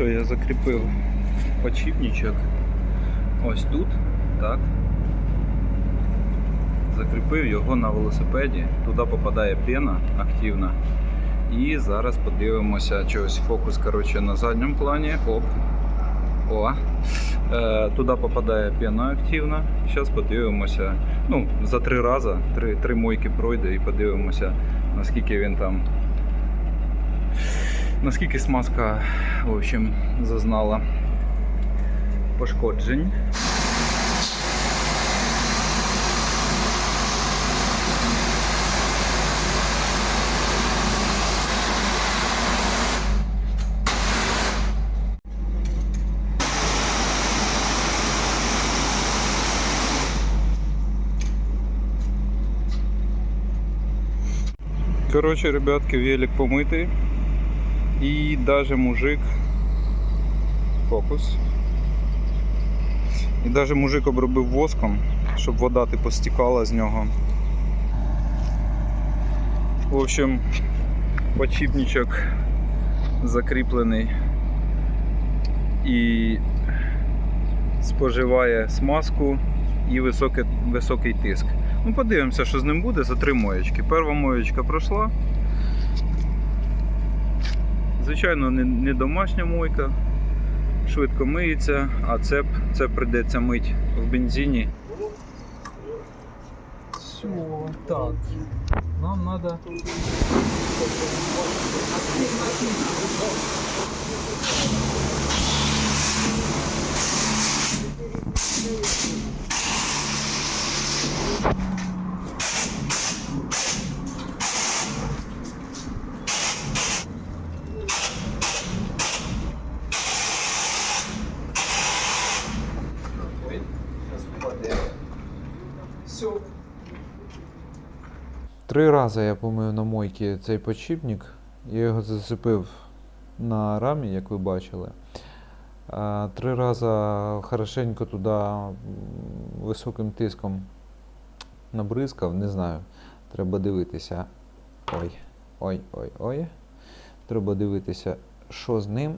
що, я закріпив подшипничок ось тут, так. Закріпив його на велосипеді, туди попадає пена активна. І зараз подивимося, чогось фокус коротше, на задньому плані. Оп. О. Е, туди попадає пена активна. Зараз подивимося. Ну, за три рази, три, три мойки пройде і подивимося, наскільки він там. Наскільки смазка в общем, зазнала пошкоджень. Короче, ребятки, велик помытый. И даже мужик... Фокус. І даже мужик обробив воском, щоб вода типу стікала з нього. В общем, подшипничок закріплений і споживає смазку і високий, високий тиск. Ну, подивимося, що з ним буде за три моєчки. Перша моєчка пройшла. Звичайно, не, не домашня мойка, швидко миється, а цеп, це прийдеться мить в бензині. Все, так. Нам треба. Все. Три рази я помив на мойці цей подшипник. Я його зацепив на рамі, як ви бачили. Три рази хорошенько туди високим тиском набризкав, не знаю. Треба дивитися. Ой, ой, ой, ой. Треба дивитися, що з ним.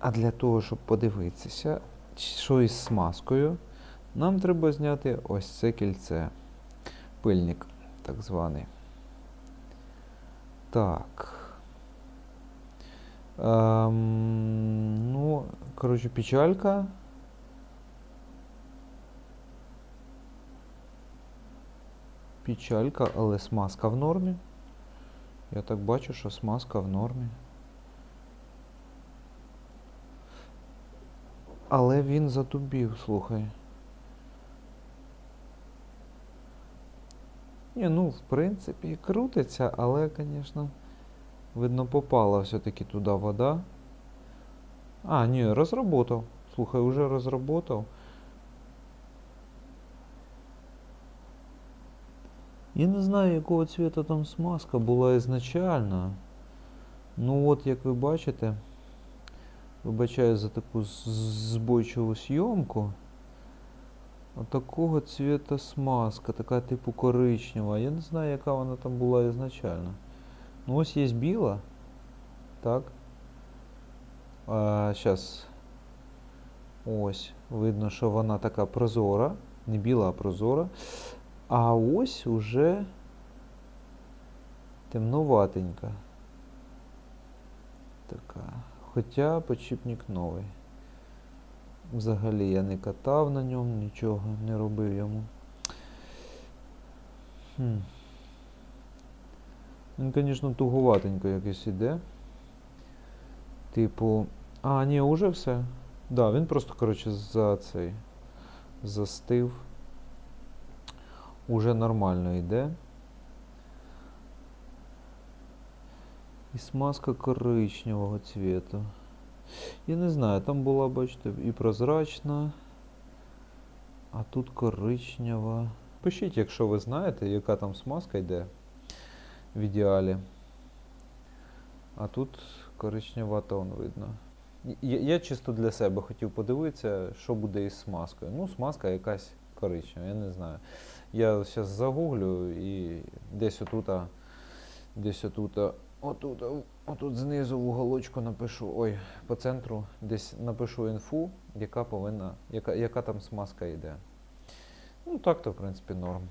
А для того, щоб подивитися, що із смазкою, нам треба зняти ось це кільце. Пильник, так званий. Так. Ем, ну, коротше, печалька. Печалька, але смазка в нормі. Я так бачу, що смазка в нормі. Але він затубів, слухай. Ні, ну, в принципі, крутиться, але, звісно, видно, попала все-таки туди вода. А, ні, розработав. Слухай, уже розработав. Я не знаю, якого цвіта там смазка була ізначально. Ну от, як ви бачите, вибачаю за таку з- збойчиву зйомку. Отакого цвіта смазка, така типу коричнева. Я не знаю, яка вона там була ізначально. Ну ось є біла. Так. А, Зараз. Ось. Видно, що вона така прозора. Не біла, а прозора. А ось уже темноватенька. Така. Хоча подшипник новий. Взагалі я не катав на ньому, нічого не робив йому. Хм. Він, звісно, туговатенько якось іде. Типу. А, ні, уже все. Да, він просто, коротше, за цей застив. Уже нормально йде. І смазка коричневого цвіту. Я не знаю, там була, бачите, і прозрачна, а тут коричнева. Пишіть, якщо ви знаєте, яка там смазка йде в ідеалі. А тут коричнева тон видно. Я, я чисто для себе хотів подивитися, що буде із смазкою. Ну, смазка якась коричнева, я не знаю. Я зараз загуглю і десь отут, десь отут Отут, отут знизу в уголочку напишу, ой, по центру десь напишу інфу, яка повинна, яка, яка там смазка йде. Ну так то, в принципі, норм.